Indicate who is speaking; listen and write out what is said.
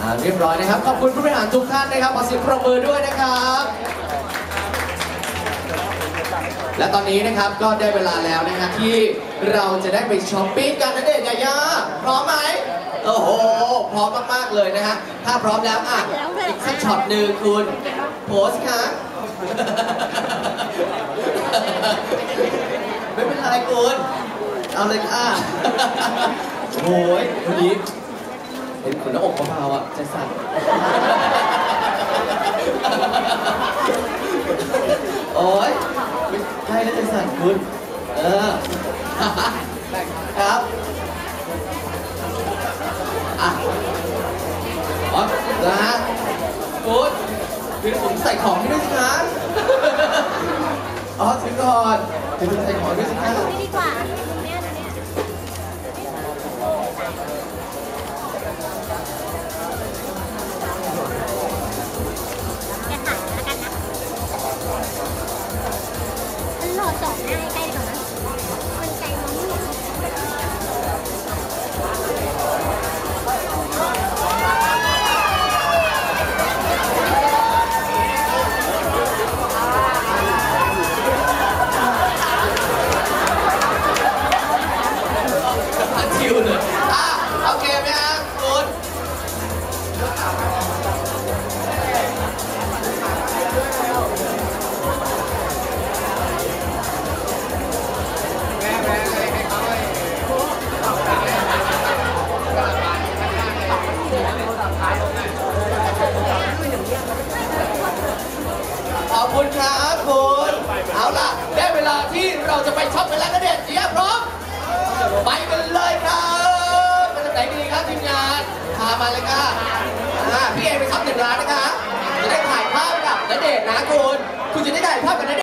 Speaker 1: อ่าเรียบร้อยนะครับ ขอบคุณผู้บริหารทุกท่านนะครับ ขอเสียงปรบมือด้วยนะครับ และตอนนี้นะครับก็ได้เวลาแล้วนะครับที่เราจะได้ไปช้อปปิ้งกันนะเด็กยายาพร้อมไหมโอ้โห พร้อมมากๆเลยนะฮะ ถ้าพร้อมแล้วอะอีกสักช็อตหนึ่งคุณโพสค่ะไม่เป็นไรคุณ เอาเลยค่ะโอ้ยวันนี้ เห็นขนหน้าอกเบาๆอะใจสั่นโอ้ยไม่ใช่แล้วใจสั่นคุณ เออ ครับอะอ๋อนะฮะคุณคือผมใส่ของให้ด้วยสิคะอ๋อถือก่อนถือใส่ของด้วยสิคะ
Speaker 2: ดีกว่า มันหล่อ อบ
Speaker 1: คุณครับคุณเอาล่ะ ได้เวลาที่เราจะไปช็อปกันแล้วนะเด็ดเจี๊ยบพร้อมไปกันเลยครับไปทางไหนดีครับทีมงานพามาเลยค่ะพี่เอไปช็อปหนึ่งร้านนะคะจะได้ถ่ายภาพกับนเดชน์นะคุณคุณจะได้ถ่ายภาพกับนเดช